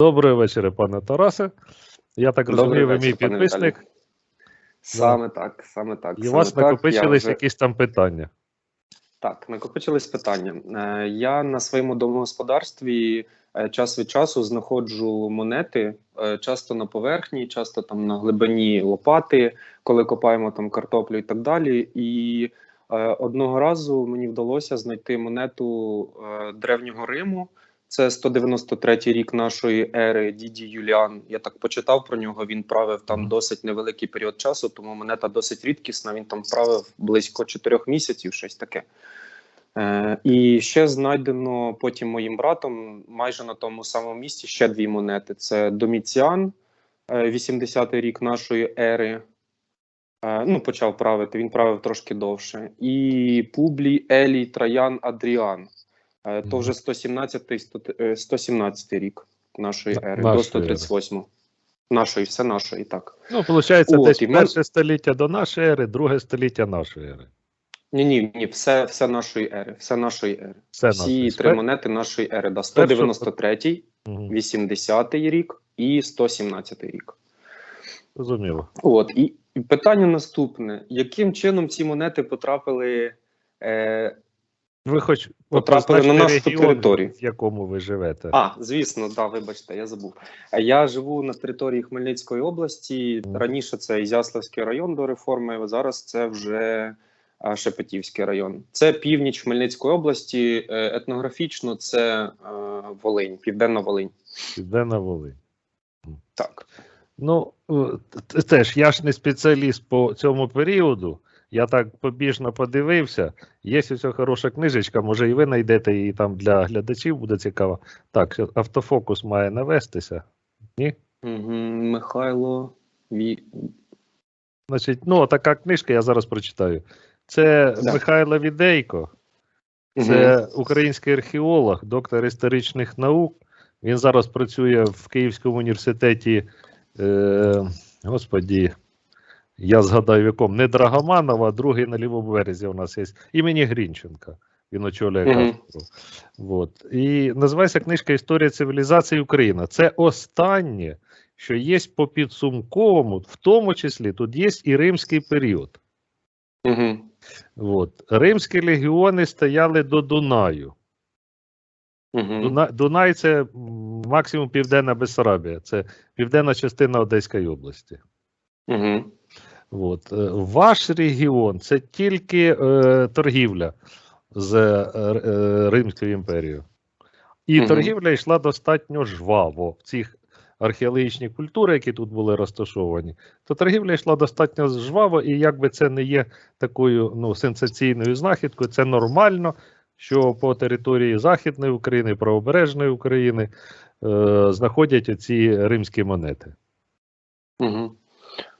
Доброго вечора, пане Тарасе. Я так розумію, ви мій підписник, Саме так, саме так. і у вас накопичились вже- якісь там питання. Так, накопичились питання. Е, Я на своєму домогосподарстві е, час від часу знаходжу монети, е, часто на поверхні, часто там на глибині лопати, коли копаємо там картоплю і так далі. І одного разу мені вдалося знайти монету древнього Риму. Це 193 рік нашої ери Діді Юліан. Я так почитав про нього. Він правив там досить невеликий період часу, тому монета досить рідкісна. Він там правив близько 4 місяців, щось таке. Е, і ще знайдено потім моїм братом майже на тому самому місці ще дві монети: це Доміціан, е, 80-й рік нашої ери. Е, ну, почав правити, він правив трошки довше. І Публій Елій Траян Адріан. То вже 117-й, 100 е, 117-й рік нашої ери, нашої до 138 Нашої, все нашої, так. Ну, виходить, От, десь і перше століття до нашої ери, друге століття нашої ери. Ні, ні, ні, все, все нашої ери, все нашої ери. Все Всі нашої. три монети нашої ери. Да, 193-й, 80-й рік і 117-й рік. Зрозуміло. От і і питання наступне: яким чином ці монети потрапили? Е, Ви хоч Потрапили на нашу регіон, територію. в якому ви живете. а, звісно, да, вибачте, я забув. Я живу на території Хмельницької області. Раніше це Ізяславський район до реформи. Зараз це вже Шепетівський район. Це північ Хмельницької області. Е, Етнографічно це е, Волинь, Південна Волинь. Південна Волинь. Так. Ну, е, теж я ж не спеціаліст по цьому періоду. Я так побіжно подивився. Є ось хороша книжечка, може і ви знайдете її там для глядачів, буде цікаво. Так, автофокус має навестися. Ні? Угу. Михайло Ві... Значить, ну, така книжка, я зараз прочитаю. Це Да. Михайло Відейко, це український археолог, доктор історичних наук. Він зараз працює в Київському університеті. Е, господі, я згадаю, в якому не Драгоманова, а другий на лівому березі у нас є імені Грінченка. Він очолює Мгм. кафедру. Вот. І називається книжка Історія цивілізації Україна. Це останнє, що є по підсумковому, в тому числі тут є і римський період. Угу. От. Римські легіони стояли до Дунаю. Угу. Дуна, Дунай це максимум Південна Бессарабія, це південна частина Одеської області. Угу. От. Е, Ваш регіон це тільки е, торгівля з е, е, Римською імперією. І Мгм. торгівля йшла достатньо жваво в цих археологічні культури, які тут були розташовані, то торгівля йшла достатньо жваво, і якби це не є такою ну, сенсаційною знахідкою, це нормально, що по території Західної України, правобережної України е, знаходять оці римські монети. Угу.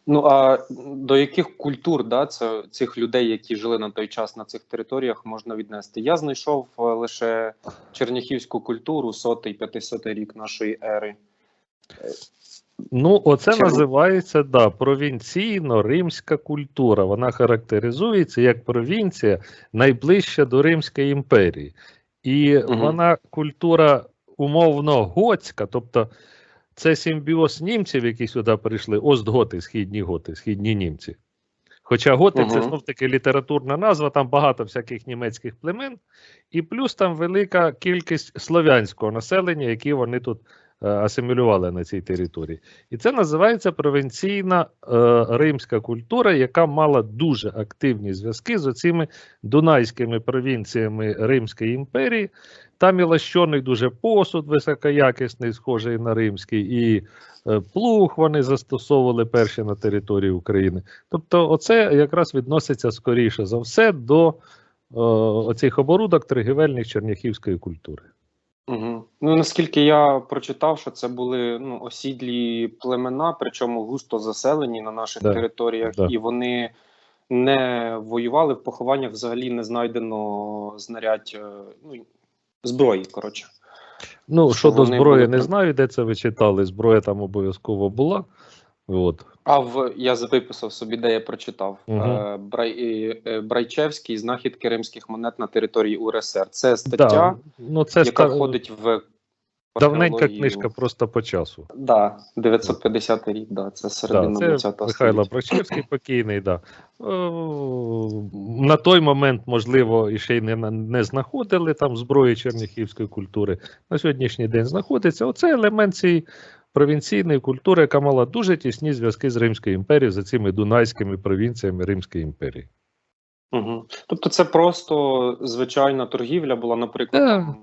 Ну а до яких культур да, це, цих людей, які жили на той час на цих територіях, можна віднести? Я знайшов е, лише черняхівську культуру, сотий, п'ятисотий рік нашої ери. Ну, оце Чому? називається да, провінційно-римська культура. Вона характеризується як провінція найближча до Римської імперії. І Мгм. вона культура умовно готська, тобто це симбіоз німців, які сюди прийшли, остготи, східні готи, східні німці. Хоча готи це знов таки літературна назва, там багато всяких німецьких племен, і плюс там велика кількість слов'янського населення, які вони тут асимілювали на цій території. І це називається провінційна е, римська культура, яка мала дуже активні зв'язки з оцими дунайськими провінціями Римської імперії. Там і лащений дуже посуд високоякісний, схожий на римський, і е, плуг вони застосовували перші на території України. Тобто, оце якраз відноситься скоріше за все до е, оцих оборудок торгівельних черняхівської культури. Угу. Ну наскільки я прочитав, що це були ну, осідлі племена, причому густо заселені на наших Да, територіях, да. і вони не воювали в похованнях. Взагалі не знайдено знарядь е, ну, зброї. Коротше. Ну, щодо зброї, були не знаю, де це ви читали. Зброя там обов'язково була. От. А в я виписав собі, де я прочитав е, Брай, е, Брайчевський знахідки римських монет на території УРСР. Це стаття, Да. Ну, це яка ста- входить в Давненька книжка просто по часу. Да, 950 рік, да, це Да, середина це 20 Михайло століття. Брачевський покійний, да. О, На той момент, можливо, і ще й не, не знаходили там зброї черніхівської культури. На сьогоднішній день знаходиться. Оце елемент цієї провінційної культури, яка мала дуже тісні зв'язки з Римською імперією, за цими дунайськими провінціями Римської імперії. Угу. Тобто це просто звичайна торгівля була, наприклад, Да. там,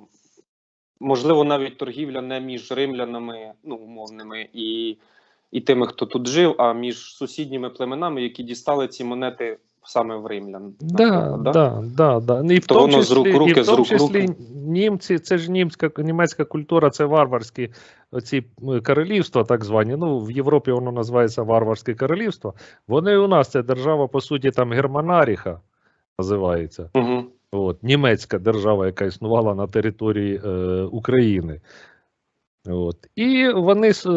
можливо, навіть торгівля не між римлянами, ну, умовними, і, і тими, хто тут жив, а між сусідніми племенами, які дістали ці монети саме в римлян. Да, наприклад, да, да, да. І в То тому воно з рук числі, руки, і в з тому рук числі руки. німці, це ж німська німецька культура, це варварські оці королівства, так звані. Ну, в Європі воно називається варварське королівство. Вони у нас це держава, по суті, там Германаріха називається. Угу. От, німецька держава, яка існувала на території е, України. От. І вони е,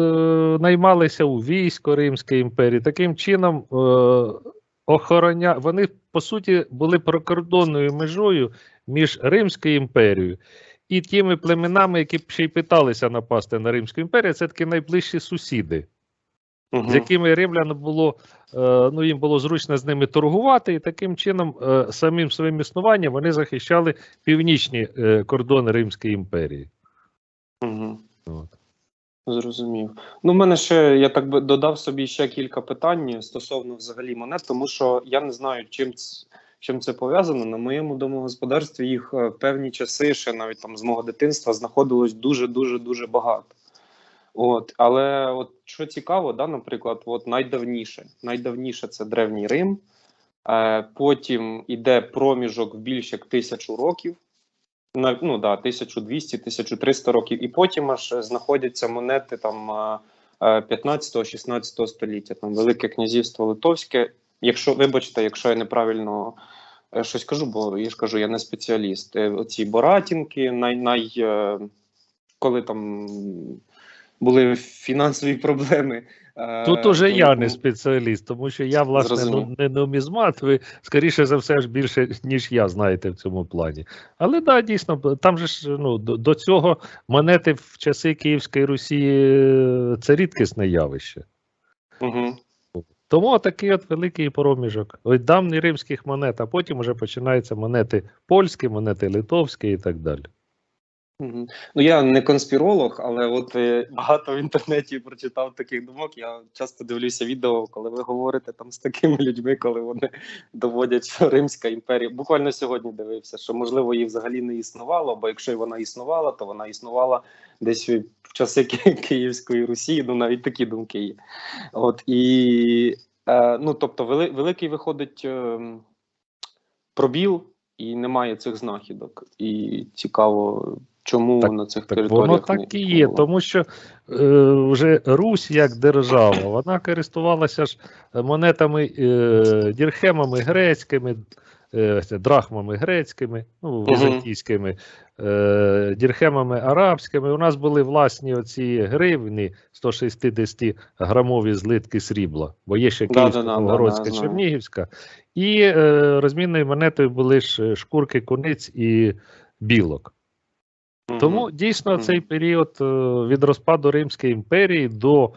наймалися у військо Римської імперії. Таким чином, е, охороня... вони, по суті, були прикордонною межою між Римською імперією і тими племенами, які ще й питалися напасти на Римську імперію. Це такі найближчі сусіди Угу. з якими римлян було е, ну їм було зручно з ними торгувати, і таким чином е, самим своїм існуванням вони захищали північні е, кордони Римської імперії. Угу. От. Зрозумів. Ну, в мене ще я так би додав собі ще кілька питань стосовно взагалі монет, тому що я не знаю, чим чим це пов'язано. На моєму домогосподарстві їх е, певні часи, ще навіть там з мого дитинства, знаходилось дуже дуже дуже багато. От, але от що цікаво, да, наприклад, от найдавніше, найдавніше це древній Рим. Е, потім іде проміжок в більш як тисячу років. На, ну да, 1200-1300 років, і потім аж знаходяться монети там е, 15-16 століття, там Велике князівство Литовське. Якщо, вибачте, якщо я неправильно е, щось кажу, бо я ж кажу, я не спеціаліст. Е, Оці Боратінки, най, най, е, коли там були фінансові проблеми. Тут уже я не спеціаліст, тому що я, власне, Зрозумів. ну, не нумізмат, ви скоріше за все ж більше, ніж я знаєте в цьому плані. Але да, дійсно, там же ж ну, до, цього монети в часи Київської Русі е, це рідкісне явище. Угу. Тому такий от великий проміжок. Ось давні римських монет, а потім вже починаються монети польські, монети литовські і так далі. Ну я не конспіролог, але от е, багато в інтернеті прочитав таких думок. Я часто дивлюся відео, коли ви говорите там з такими людьми, коли вони доводять, що Римська імперія. Буквально сьогодні дивився, що можливо її взагалі не існувало, бо якщо вона існувала, то вона існувала десь в часи Київської Русі. Ну навіть такі думки є. От і е, ну тобто, вели, великий виходить е, пробіл, і немає цих знахідок. І цікаво, чому Так- на цих Так територіях воно так і є, тому що е, вже Русь як держава, вона користувалася ж монетами, е, дірхемами грецькими, е, драхмами грецькими, ну, візантійськими, е, дірхемами арабськими. У нас були власні оці гривні 160 грамові злитки срібла, бо є ще Да, Київська, да, да, Новгородська, да, знаю. Чернігівська. І е, розмінною монетою були ж шкурки куниць і білок. Тому дійсно цей період е, від розпаду Римської імперії до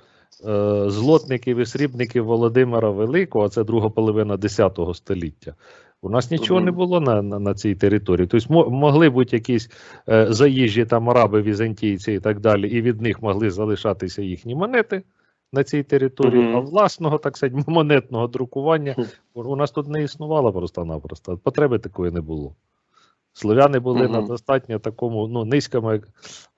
е, злотників і срібників Володимира Великого, це друга половина X століття. У нас нічого не було на, на, на цій території. Тобто могли бути якісь е, заїжджі там араби, візантійці і так далі, і від них могли залишатися їхні монети на цій території, Мгм. а власного, так сказати, монетного друкування у у нас тут не існувало просто-напросто. Потреби такої не було. Слов'яни були на достатньо такому ну, низькому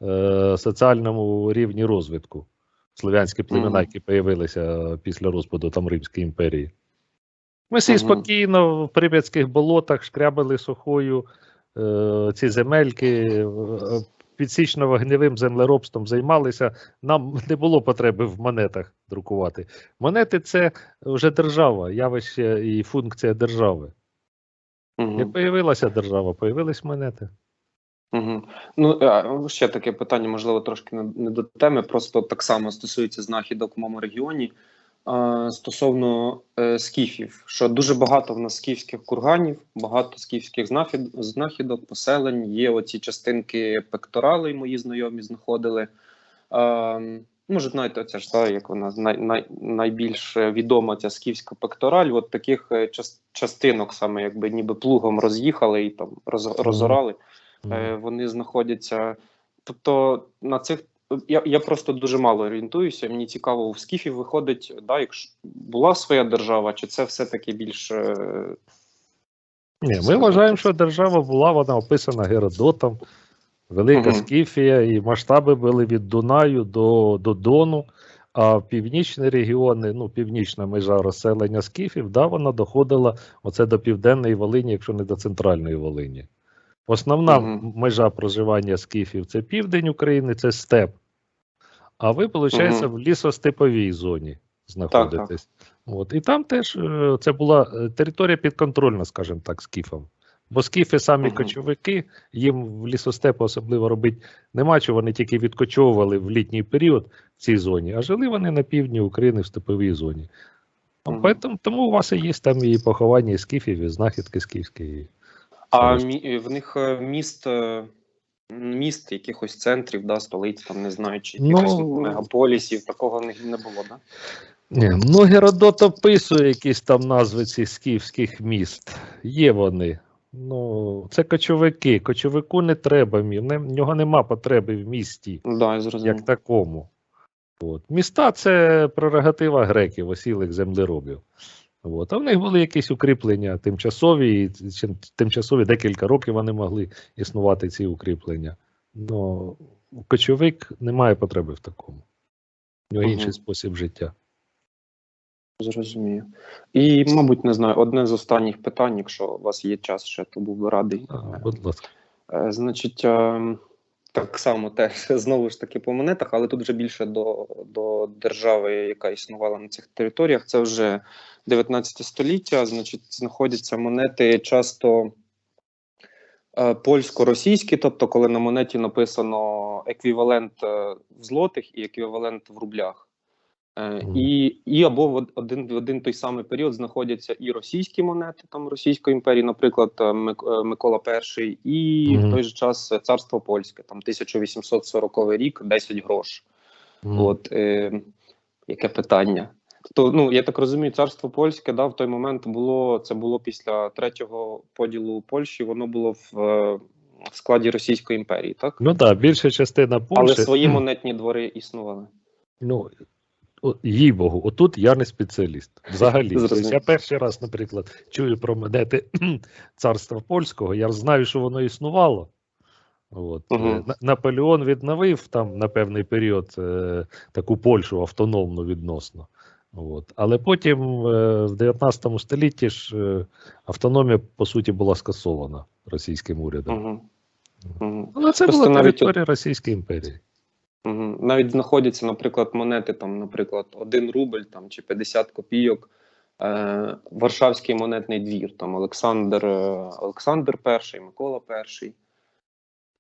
е, соціальному рівні розвитку. Слов'янські племена, які з'явилися після розпаду там Римської імперії. Ми всі спокійно в прип'ятських болотах шкрябали сухою е, ці земельки, е, підсічно-вогневим землеробством займалися. Нам не було потреби в монетах друкувати. Монети це вже держава, явище і функція держави. Мгм. Як появилася держава, появились монети. Мгм. Ну ще таке питання, можливо, трошки не, не до теми. Просто так само стосується знахідок в моєму регіоні. стосовно е, скіфів, що дуже багато в нас скіфських курганів, багато скіфських знахідок, поселень. Є оці частинки пекторали, мої знайомі знаходили. Може, знаєте, оця ж та, як вона най, най, найбільш відома ця скіфська пектораль. От таких е, частинок, саме якби ніби плугом роз'їхали і там роз, розорали. Е, вони знаходяться. Тобто на цих я, я просто дуже мало орієнтуюся. Мені цікаво, в скіфів виходить, да, якщо була своя держава, чи це все-таки більш е, Ні, ми вважаємо, що держава була, вона описана Геродотом, Велика Мгм. Скіфія, і масштаби були від Дунаю до, до Дону. А північні регіони, ну, північна межа розселення скіфів, да, вона доходила оце до південної Волині, якщо не до центральної Волині. Основна Мгм. межа проживання скіфів це південь України, це степ. А ви, виходить, Мгм. в лісостеповій зоні знаходитесь. От. І там теж е, це була е, територія підконтрольна, скажімо так, скіфам. Бо скіфи самі Мгм. кочовики, їм в лісостепу особливо робити нема чого, вони тільки відкочовували в літній період в цій зоні, а жили вони на півдні України в степовій зоні. Ну, Мгм. поэтому- тому у вас і є там і поховання скіфів, і знахідки скіфські. А мі, в них е, міст, е, міст, якихось центрів, да, столиць, там не знаю, чи Ну, якихось мегаполісів, такого не, не було, да? Ні, ну Геродот описує якісь там назви цих скіфських міст. Є вони. Ну, це кочовики. Кочовику не треба, в нього нема потреби в місті, Да, як такому. От. Міста це прерогатива греків, осілих землеробів. От. А в них були якісь укріплення тимчасові, і тимчасові декілька років вони могли існувати ці укріплення. Ну, кочовик не має потреби в такому. У нього Мгм. інший спосіб життя. Зрозумію. І, мабуть, не знаю, одне з останніх питань, якщо у вас є час ще, то був би радий. Будь ласка. Е, Значить, е, так само теж знову ж таки по монетах, але тут вже більше до, до держави, яка існувала на цих територіях. Це вже 19 століття. Значить, знаходяться монети часто е, польсько-російські, тобто, коли на монеті написано еквівалент в злотих і еквівалент в рублях. Е, І, і або в один в один той самий період знаходяться і російські монети там Російської імперії, наприклад, е, е, Микола І, і в той же час царство польське, там 1840 рік, 10 грош. От е, яке питання? То ну я так розумію, царство польське да, в той момент було це було після третього поділу Польщі. Воно було в, в складі Російської імперії, так Ну так, більша частина але свої монетні двори існували. Ну, їй Богу, отут я не спеціаліст. Взагалі. Тобто я перший раз, наприклад, чую про монети царства польського. Я знаю, що воно існувало. От. Е, Наполеон відновив там на певний період е, таку Польщу автономну відносно. От. Але потім е, в 19 столітті ж автономія, по суті, була скасована російським урядом. Угу. Угу. Але це Просто була навіть територія Російської імперії. Навіть знаходяться, наприклад, монети, там, наприклад, 1 рубль там, чи 50 копійок. Е, Варшавський монетний двір, там Олександр, е, Олександр І, Микола І.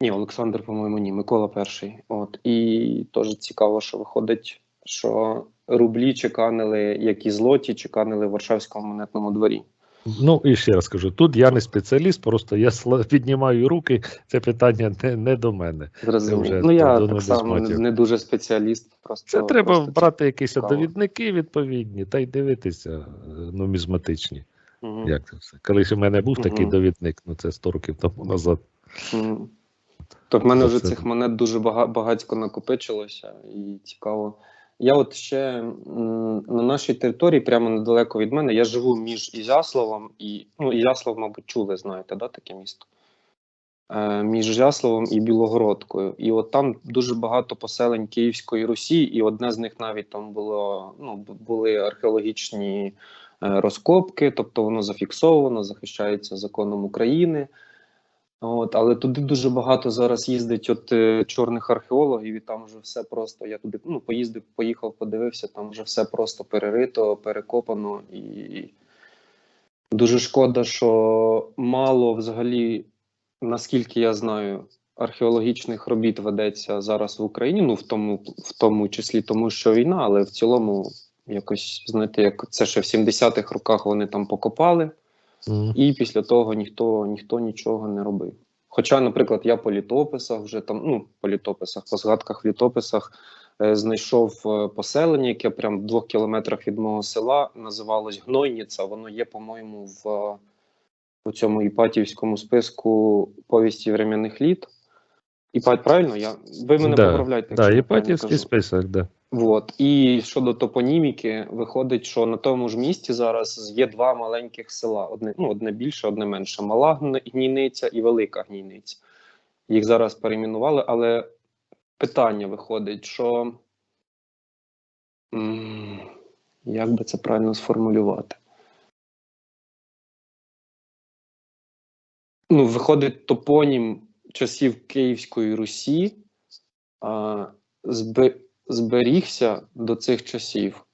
Ні, Олександр, по-моєму, ні, Микола І. От. І теж цікаво, що виходить, що рублі чеканили, як і злоті, чеканили в Варшавському монетному дворі. Ну і ще раз кажу: тут я не спеціаліст, просто я піднімаю руки. Це питання не, не до мене. Зрозумів. вже Ну, я до так само не, дуже спеціаліст. Просто, Це треба просто брати якісь цікаво. довідники відповідні та й дивитися е, нумізматичні. Мгм. Як це все? Колись у мене був такий довідник, ну це 100 років тому назад. Мгм. То в мене Це вже все. цих монет дуже бага- багатько накопичилося, і цікаво. Я от ще на нашій території, прямо недалеко від мене, я живу між Ізяславом і ну, Ізяслав, мабуть, чули, знаєте, да, таке місто. Е, між Ізяславом і Білогородкою. І от там дуже багато поселень Київської Русі, і одне з них навіть там було ну, були археологічні е, розкопки, тобто воно зафіксовано, захищається законом України. От, але туди дуже багато зараз їздить от е, чорних археологів, і там вже все просто. Я туди ну, поїздив, поїхав, подивився, там вже все просто перерито, перекопано. І дуже шкода, що мало взагалі, наскільки я знаю, археологічних робіт ведеться зараз в Україні. Ну, в тому, в тому числі тому, що війна, але в цілому Якось, знаєте, як це ще в 70-х роках вони там покопали, І після того ніхто, ніхто нічого не робив. Хоча, наприклад, я по літописах вже там, ну, по літописах, по згадках в літописах е, знайшов е, поселення, яке прям в двох кілометрах від мого села називалось Гнойніця. Воно є, по-моєму, в, е, у цьому Іпатівському списку повісті врем'яних літ. Іпат, правильно? Я, ви мене Да, поправляйте. якщо Да, кажу. список, да. Вот. І щодо топоніміки, виходить, що на тому ж місці зараз є два маленьких села: одне, ну, одне більше, одне менше. Мала гнійниця і велика гнійниця. Їх зараз перейменували, але питання виходить, що як би це правильно сформулювати? Ну, виходить, топонім часів Київської Русі а, зберігся до цих часів.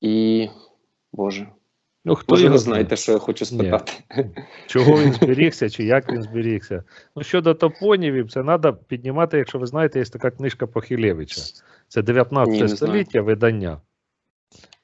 І, Боже, Ну, хто може, його ви знаєте, що я хочу спитати? Чого він зберігся, чи як він зберігся. Ну, щодо топонімів, це треба піднімати, якщо ви знаєте, є така книжка Похилевича. Це 19 Ні, знаю. століття видання.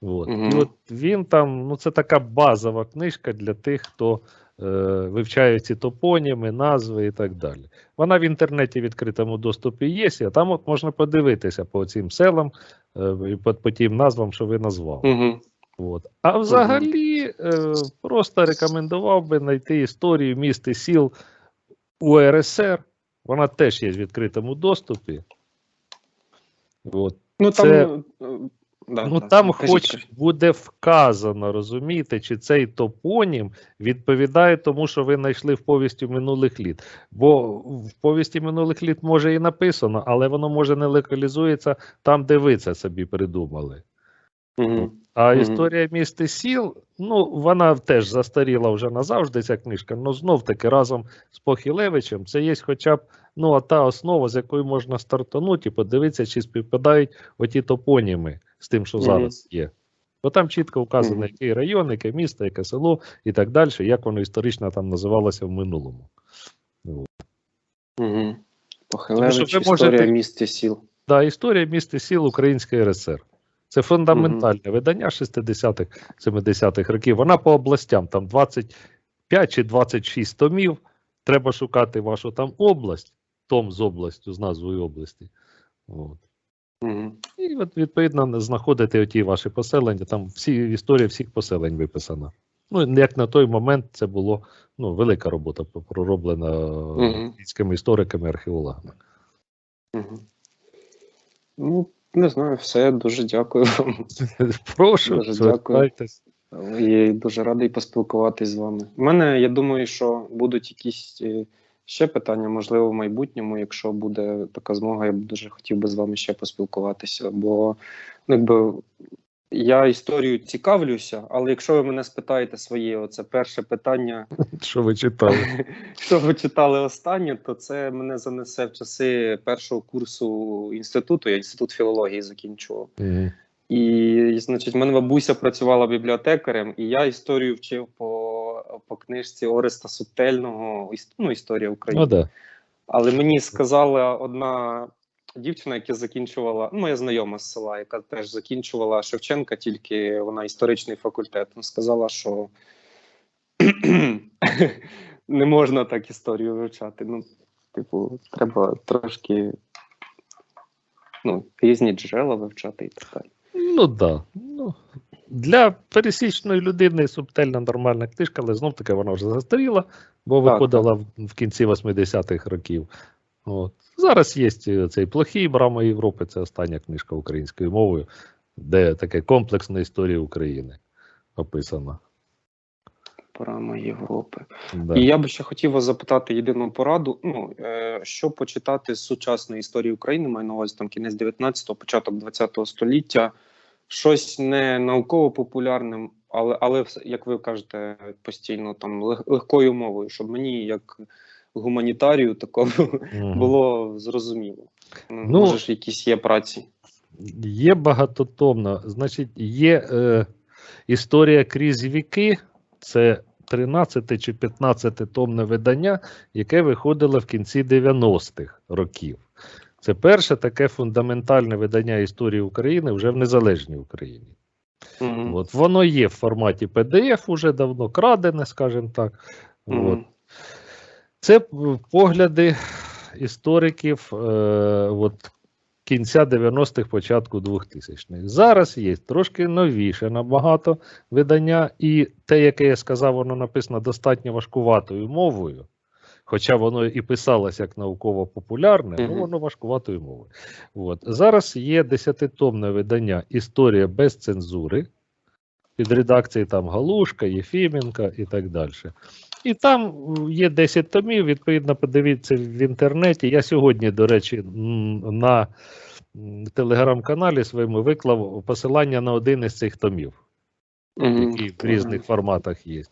От. Мгм. І от він там, ну це така базова книжка для тих, хто вивчає ці топоніми, назви і так далі. Вона в інтернеті в відкритому доступі є, а там от можна подивитися по цим селам е, і по, по тим назвам, що ви назвали. Угу. От. А взагалі, е, просто рекомендував би знайти історію міст і сіл УРСР. Вона теж є в відкритому доступі. От. Ну, там, Це- е, е, да, Ну да, там кажіть, хоч кажіть. буде вказано, розумієте, чи цей топонім відповідає тому, що ви знайшли в повісті минулих літ. Бо в повісті минулих літ може і написано, але воно може не локалізується там, де ви це собі придумали. Мгм. А Мгм. історія міст і сіл, ну вона теж застаріла вже назавжди, ця книжка. Ну знов таки разом з Похилевичем це є хоча б ну, а та основа, з якої можна стартанути і подивитися, чи співпадають оті топоніми з тим, що зараз є. Бо там чітко вказано, який район, яке місто, яке село і так далі, як воно історично там називалося в минулому. Угу. Похилевич, Тому що ви історія можете- міст і сіл. Да, історія міст і сіл Української РСР. Це фундаментальне видання 60-х, 70-х років. Вона по областям, там 25 чи 26 томів. Треба шукати вашу там область, том з областю, з назвою області. От. Угу. І от, відповідно, знаходити оті ваші поселення, там всі історія всіх поселень виписана. Ну, як на той момент це було ну, велика робота пророблена Мгм. українськими істориками, археологами. Угу. Ну, не знаю, все, дуже дякую вам. Прошу, Дуже дякую. І дуже радий поспілкуватись з вами. У мене, я думаю, що будуть якісь е, ще питання, можливо, в майбутньому, якщо буде така змога, я б дуже хотів би з вами ще поспілкуватися. Бо ну, якби я історію цікавлюся, але якщо ви мене спитаєте своє, оце перше питання, Що ви читали? що ви читали останнє, то це мене занесе в часи першого курсу інституту. Я інститут філології закінчував. І, значить, в мене бабуся працювала бібліотекарем, і я історію вчив по, по книжці Ореста Сутельного, ну, історія України. Ну да. Але мені сказала одна дівчина, яка закінчувала, ну, моя знайома з села, яка теж закінчувала Шевченка, тільки вона історичний факультет. Сказала, що не можна так історію вивчати. Ну, типу, треба трошки ну, різні джерела вивчати і так далі. Ну да. Ну, для пересічної людини субтельна нормальна книжка, але знов таки вона вже застаріла, бо Так, виходила в, в кінці 80-х років. От. Зараз є цей плохий Брама Європи, це остання книжка українською мовою, де таке комплексна історія України описана. Програма Європи. Да. І я би ще хотів вас запитати єдину пораду. Ну е, що почитати з сучасної історії України, маю на увазі там кінець 19-го, початок 20-го століття, щось не науково популярним, але але як ви кажете, постійно там лег- легкою мовою, щоб мені, як гуманітарію, такому Мгм. було зрозуміло. Ну, Ну, Може ж якісь є праці. Є багатотомна, значить, є е, історія крізь віки, це 13 чи 15 томне видання, яке виходило в кінці 90-х років. Це перше таке фундаментальне видання історії України вже в незалежній Україні. Мгм. От, воно є в форматі PDF, уже давно крадене, скажімо так. От. Це погляди істориків е, от, кінця 90-х, початку 2000-х. Зараз є трошки новіше набагато видання, і те, яке я сказав, воно написано достатньо важкуватою мовою. Хоча воно і писалось як науково-популярне, ну Мгм. воно важкуватою мовою. От. Зараз є десятитомне видання Історія без цензури під редакцією там Галушка, Єфіменка і так далі. І там є 10 томів, відповідно, подивіться в інтернеті. Я сьогодні, до речі, на телеграм-каналі своєму виклав посилання на один із цих томів, Який в різних форматах є.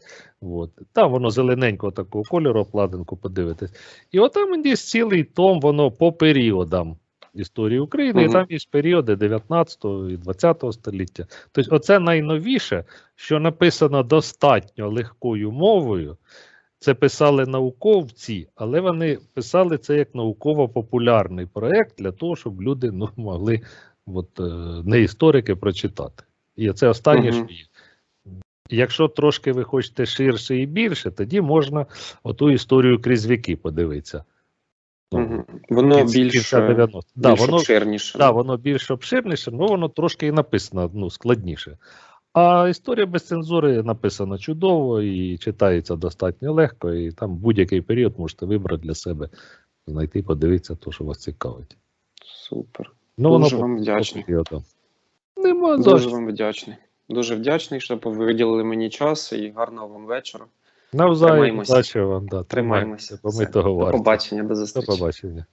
От. Там воно зелененького такого кольору, обкладинку, подивитись. І отам є цілий том, воно по періодам історії України, і там є періоди 19 і 20 століття. Тобто, оце найновіше, що написано достатньо легкою мовою. Це писали науковці, але вони писали це як науково-популярний проєкт для того, щоб люди ну, могли, от, е, не історики, прочитати. І це останнє, Мгм. що є. Якщо трошки ви хочете ширше і більше, тоді можна оту історію крізь віки подивитися. Ну, Мгм. Воно кінця- більш, кінця 90. Да, воно, обширніше. да, воно більш обширніше, але воно трошки і написано ну, складніше. А історія без цензури написана чудово і читається достатньо легко, і там будь-який період можете вибрати для себе, знайти, подивитися, то, що вас цікавить. Супер. Ну, Дуже по- вам вдячний. Нема Дуже вам вдячний. Дуже вдячний, що ви виділили мені час і гарного вам вечора. Навзаєм, Тримаємося. удачі вам, да, Тримаємося. бо ми Все. того До варті. побачення, до До побачення.